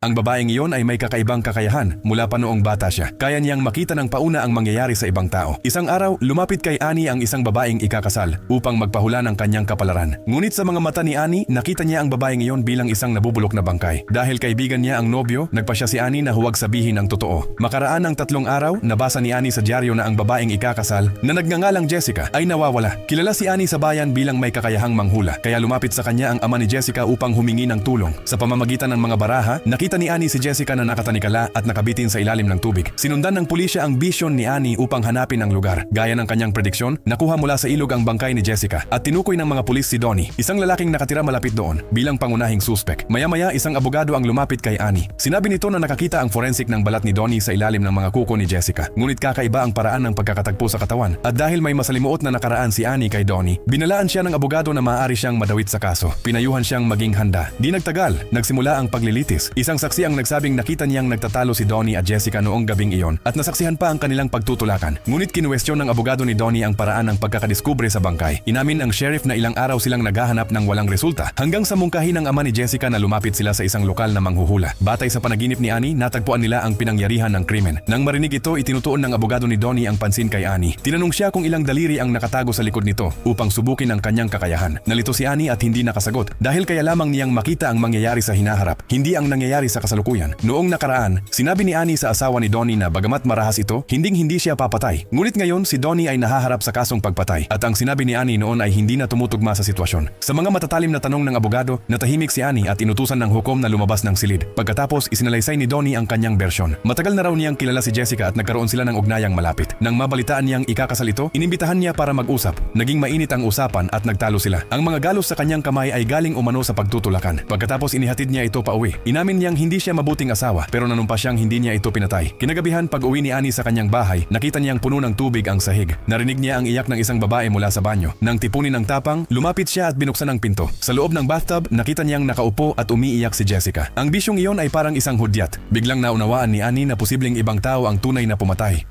Ang babaeng iyon ay may kakaibang kakayahan mula pa noong bata siya. Kaya niyang makita ng pauna ang mangyayari sa ibang tao. Isang araw, lumapit kay Ani ang isang babaeng ikakasal upang magpahula ng kanyang kapalaran. Ngunit sa mga mata ni Ani, nakita niya ang babaeng iyon bilang isang nabubulok na bangkay. Dahil kaibigan niya ang nobyo, nagpa siya si Ani na huwag sabihin ang totoo. Makaraan ng tatlong araw, nabasa ni Ani sa dyaryo na ang babaeng ikakasal na nagngangalang Jessica ay nawawala. Kilala si Ani sa bayan bilang may kakayahang manghula. Kaya lumapit sa kanya ang ama ni Jessica upang humingi ng tulong. Sa pamamagitan ng mga baraha, nakita ni Ani si Jessica na nakatanikala at nakabitin sa ilalim ng tubig. Sinundan ng pulisya ang bisyon ni Ani upang hanapin ang lugar. Gaya ng kanyang prediksyon, nakuha mula sa ilog ang bangkay ni Jessica at tinukoy ng mga pulis si Donnie, isang lalaking nakatira malapit doon bilang pangunahing suspek. Maya-maya isang abogado ang lumapit kay Ani. Sinabi nito na nakakita ang forensic ng balat ni Donnie sa ilalim ng mga kuko ni Jessica. Ngunit kakaiba ang paraan ng pagkakatagpo sa katawan. At dahil may masalimuot na nakaraan si Ani kay Donnie, binalaan siya ng abogado na maaari siyang madawit sa kaso. Pinayuhan siyang maging handa. Di nagtagal, nagsimula ang paglilitis. Isang saksi ang nagsabing nakita niyang nagtatalo si Donnie at Jessica noong gabing iyon at nasaksihan pa ang kanilang pagtutulakan. Ngunit kinuwestiyon ng abogado ni Donnie ang paraan ng pagkakadiskubre sa bangkay. Inamin ang sheriff na ilang araw silang naghahanap ng walang resulta hanggang sa mungkahin ng ama ni Jessica na lumapit sila sa isang lokal na manghuhula. Batay sa panaginip ni Annie, natagpuan nila ang pinangyarihan ng krimen. Nang marinig ito, itinutuon ng abogado ni Donnie ang pansin kay Annie. Tinanong siya kung ilang daliri ang nakatago sa likod nito upang subukin ang kanyang kakayahan. Nalito si Annie at hindi nakasagot dahil kaya lamang niyang makita ang mangyayari sa hinaharap, hindi ang nangyayari sa kasalukuyan. Noong nakaraan, sinabi ni Annie sa asawa ni Donnie na bagamat marahas ito, hinding hindi siya papatay. Ngunit ngayon si Donnie ay nahaharap sa kasong pagpatay at ang sinabi ni Annie noon ay hindi na tumutugma sa sitwasyon. Sa mga matatalim na tanong ng abogado, natahimik si Annie at inutusan ng hukom na lumabas ng silid. Pagkatapos isinalaysay ni Donnie ang kanyang bersyon. Matagal na raw niyang kilala si Jessica at nagkaroon sila ng ugnayang malapit. Nang mabalitaan niyang ikakasal ito, inimbitahan niya para mag-usap. Naging mainit ang usapan at nagtalo sila. Ang mga galos sa kanyang kamay ay galing umano sa pagtutulakan. Pagkatapos inihatid niya ito pa uwi. Inamin niyang hindi siya mabuting asawa pero nanumpa siyang hindi niya ito pinatay. Kinagabihan pag uwi ni Annie sa kanyang bahay, nakita niyang puno ng tubig ang sahig. Narinig niya ang iyak ng isang babae mula sa banyo. Nang tipunin ng tapang, lumapit siya at binuksan ang pinto. Sa loob ng bathtub, nakita niyang nakaupo at umiiyak si Jessica. Ang bisyong iyon ay parang isang hudyat. Biglang naunawaan ni Annie na posibleng ibang tao ang tunay na pumatay.